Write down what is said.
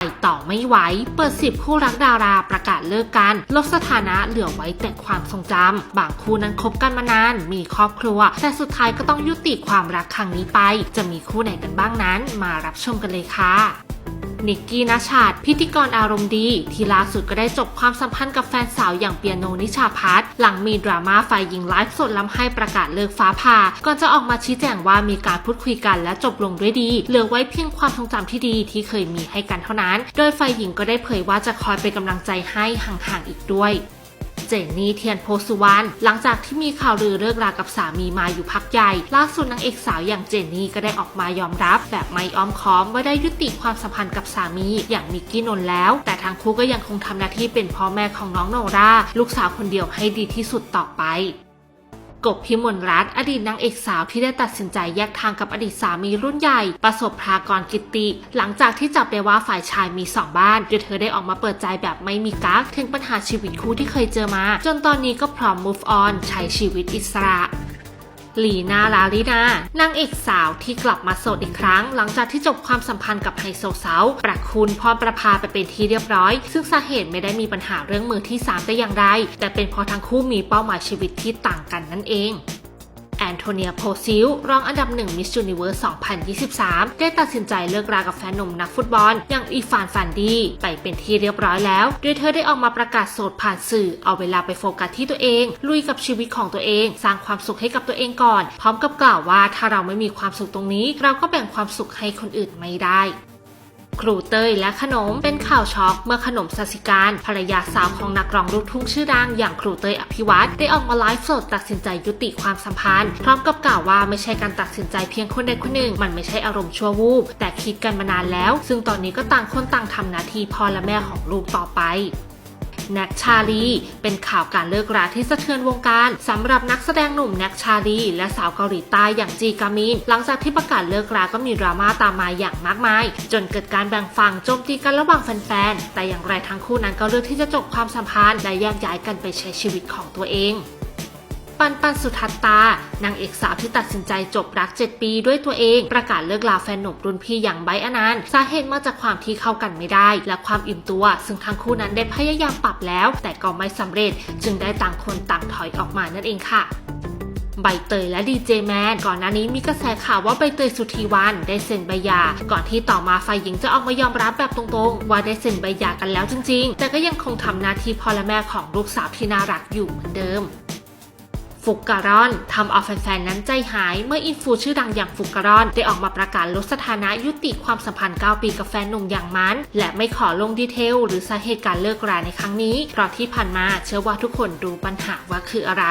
ไปต่อไม่ไหว เปิดสิบคู่รักดาราประกาศเลิกกัน ลดสถานะเหลือไว้แต่ความทรงจำ บางคู่นั้นคบกันมานาน มีครอบครัว แต่สุดท้ายก็ต้องยุติความรักครั้งนี้ไป จะมีคู่ไหนกันบ้างนั้น มารับชมกันเลยค่ะ นิกกี้นชชาติพิธีกรอารมณ์ดี ที่ล่าสุดก็ได้จบความสัมพันธ์กับแฟนสาวอย่างเปียโนนิชาพัฒน์หลังมีดราม่าฝ่ายหญิงไลฟ์สดล้ำให้ประกาศเลิกฟ้าผ่าก่อนจะออกมาชี้แจงว่ามีการพูดคุยกันและจบลงด้วยดี เหลือไว้เพียงความทรงจำที่ดีที่เคยมีให้กันเท่านั้น โดยฝ่ายหญิงก็ได้เผยว่าจะคอยเป็นกำลังใจให้ห่างๆอีกด้วย เจนนี่เทียนโพสุวรรณหลังจากที่มีข่าวลือเลิกรากับสามีมาอยู่พักใหญ่ ล่าสุดนางเอกสาวอย่างเจนนี่ก็ได้ออกมายอมรับ แบบไม่อ้อมค้อมว่าได้ยุติความสัมพันธ์กับสามีอย่างมิกกี้นนท์แล้ว แต่ทางคู่ก็ยังคงทำหน้าที่เป็นพ่อแม่ของน้องโนราลูกสาวคนเดียวให้ดีที่สุดต่อไป กบพิมลรัตน์อดีตนางเอกสาวที่ได้ตัดสินใจแยกทางกับอดีตสามีรุ่นใหญ่ ประสบพากรกิติ หลังจากที่จับได้ว่าฝ่ายชายมีสองบ้านโดยเธอได้ออกมาเปิดใจแบบไม่มีกั๊กถึงปัญหาชีวิตคู่ที่เคยเจอมา จนตอนนี้ก็พร้อม move on ใช้ชีวิตอิสระ ลีนาลาลินานางเอกสาวที่กลับมาโสดอีกครั้ง หลังจากที่จบความสัมพันธ์กับไฮโซสาวประคุณพรประพาไปเป็นที่เรียบร้อย ซึ่งสาเหตุไม่ได้มีปัญหาเรื่องมือที่สามแต่อย่างใดแต่เป็นเพราะทั้งคู่มีเป้าหมายชีวิตที่ต่างกันนั่นเอง แอนโทเนียโพซิลรองอันดับหนึ่งมิส s u นิเวิร์ส2023 ได้ตัดสินใจเลิกรากับแฟนหนุ่มนักฟุตบอล อย่างอีฟานฟันดีไปเป็นที่เรียบร้อยแล้ว โดยเธอได้ออกมาประกาศโสดผ่านสื่อ เอาเวลาไปโฟกัสที่ตัวเอง ลุยกับชีวิตของตัวเอง สร้างความสุขให้กับตัวเองก่อน พร้อมกับกล่าวว่าถ้าเราไม่มีความสุขตรงนี้ เราก็แบ่งความสุขให้คนอื่นไม่ได้ ครูเตยและขนมเป็นข่าวช็อกเมื่อขนมสัสิการ ภรรยาสาวของนักร้องลูกทุ่งชื่อดังอย่างครูเตยอภิวัตรได้ออกมาไลฟ์สดตัดสินใจยุติความสัมพันธ์ พร้อมกับกล่าวว่าไม่ใช่การตัดสินใจเพียงคนใดคนหนึ่ง มันไม่ใช่อารมณ์ชั่ววูบแต่คิดกันมานานแล้ว ซึ่งตอนนี้ก็ต่างคนต่างทำหน้าที่พ่อและแม่ของลูกต่อไป แน็กชาลี เป็นข่าวการเลิกราที่สะเทือนวงการสำหรับนักแสดงหนุ่มแน็กชาลีและสาวเกาหลีใต้อย่างจีกามิน หลังจากที่ประกาศเลิกราก็มีดราม่าตามมาอย่างมากมาย จนเกิดการแบ่งฝั่งโจมตีกันระหว่างแฟนๆแต่อย่างไรทั้งคู่นั้นก็เลือกที่จะจบความสัมพันธ์และแยกย้ายกันไปใช้ชีวิตของตัวเอง ปันปันสุทัตตานางเอกสาวที่ตัดสินใจจบรัก 7 ปีด้วยตัวเอง ประกาศเลิกลาแฟนหนุ่มรุ่นพี่อย่างไบอนันต์สาเหตุมาจากความที่เข้ากันไม่ได้ และความอิ่มตัว ซึ่งทั้งคู่นั้นได้พยายามปรับแล้ว แต่ก็ไม่สำเร็จ จึงได้ต่างคนต่างถอยออกมานั่นเองค่ะใบเตยและดีเจแมนก่อนหน้านี้มีกระแสข่าวว่าใบเตยสุธีวันได้เซ็นใบหย่าก่อนที่ต่อมาฝ่ายหญิงจะออกมายอมรับแบบตรงๆ ว่าได้เซ็นใบหย่ากันแล้วจริง ๆ แต่ก็ยังคงทำหน้าที่พ่อและแม่ของลูกสาวที่น่ารักอยู่เหมือนเดิม ฟุกการอนทำเอาแฟนๆ นั้นใจหายเมื่ออินฟูชื่อดังอย่างฟุกการอน ได้ออกมาประกาศลดสถานะยุติความสัมพันธ์ 9 ปีกับแฟนหนุ่มอย่างมัน และไม่ขอลงดีเทล หรือสาเหตุการเลิกราในครั้งนี้ เพราะที่ผ่านมาเชื่อว่าทุกคนรู้ปัญหาว่าคืออะไร